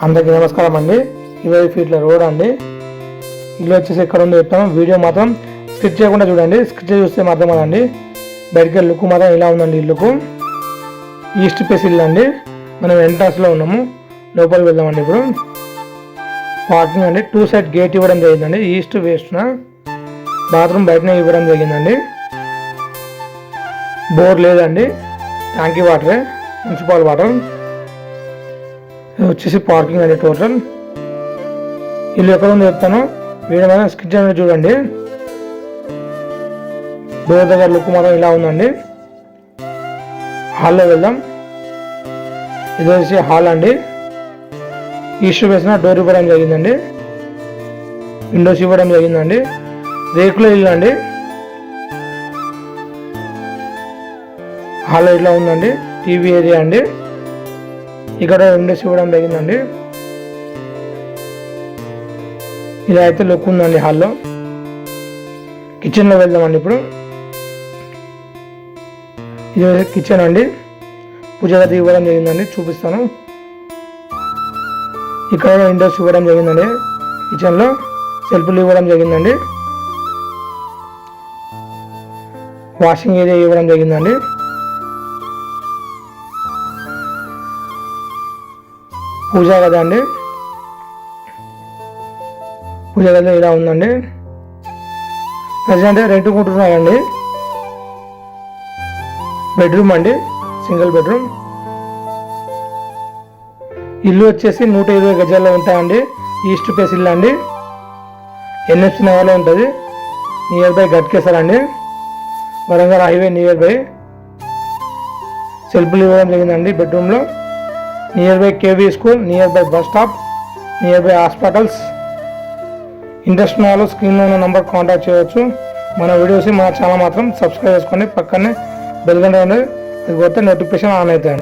అందరికీ నమస్కారం అండి. ఇరవై ఫీట్ల రోడ్ అండి. ఇల్లు వచ్చేసి ఎక్కడ ఉందో చెప్తాము. వీడియో మాత్రం స్కిచ్ చేయకుండా చూడండి. స్కిచ్ చూస్తే మాత్రం అదండి. బయటికి లుక్ మాత్రం ఇలా ఉందండి ఇల్లుకు ఈస్ట్ ఫేస్ ఇల్లు అండి. మనం ఎంట్రన్స్లో ఉన్నాము. లోపలికి వెళ్దామండి ఇప్పుడు. పార్కింగ్ అండి. టూ సైడ్ గేట్ ఇవ్వడం జరిగిందండి. ఈస్ట్ వెస్ట్న బాత్రూమ్ బయటనే ఇవ్వడం జరిగిందండి. బోర్ లేదండి. ట్యాంకీ వాటరే. Municipal water. వచ్చేసి పార్కింగ్ అండి టోటల్. ఇల్లు ఎక్కడ ఉందో చెప్తాను. వీడియో మీద స్కిచ్ అనేది చూడండి. డోర్ దగ్గర లుక్ మాత్రం ఇలా ఉందండి. హాల్లో వెళ్దాం. ఇది వచ్చేసి హాల్ అండి. ఈస్ట్ వేసిన డోర్ ఇవ్వడం జరిగిందండి. విండోస్ ఇవ్వడం జరిగిందండి. రేకుల ఇల్లు అండి. హాల్లో ఇట్లా ఉందండి. టీవీ ఏరియా అండి. ఇక్కడ రెండు ఇవ్వడం జరిగిందండి. ఇలా అయితే లుక్ ఉందండి హాల్లో కిచెన్లో వెళ్దామండి ఇప్పుడు. ఇది కిచెన్ అండి. పూజ గది ఇవ్వడం జరిగిందండి చూపిస్తాను. ఇక్కడ విండోస్ ఇవ్వడం జరిగిందండి. కిచెన్లో సెల్ఫ్లు ఇవ్వడం జరిగిందండి. వాషింగ్ ఏరియా ఇవ్వడం జరిగిందండి. పూజ కదా అండి పూజ గది ఇలా ఉందండి. ప్రజెంట్ రెంట్ కొంటున్నామండి బెడ్రూమ్ అండి సింగిల్ బెడ్రూమ్. ఇల్లు వచ్చేసి నూట ఇరవై గజాల్లో ఉంటాయండి. ఈస్ట్ ప్లేస్ ఇల్లు అండి. ఎన్ఎఫ్సి నగర్లో ఉంటుంది. నియర్ బై గట్కేసర్ అండి. Warangal highway near by. సెల్ఫ్లు ఇవ్వడం జరిగిందండి బెడ్రూమ్లో. Near by KV school near by bus stop near by hospitals interest స్క్రీన్లో ఉన్న నెంబర్ కాంటాక్ట్ చేయవచ్చు మన వీడియోస్ మన ఛానల్ మాత్రం సబ్స్క్రైబ్ చేసుకోండి పక్కనే బెల్ గంట అది పోతే నోటిఫికేషన్ ఆన్ అవుతాయండి.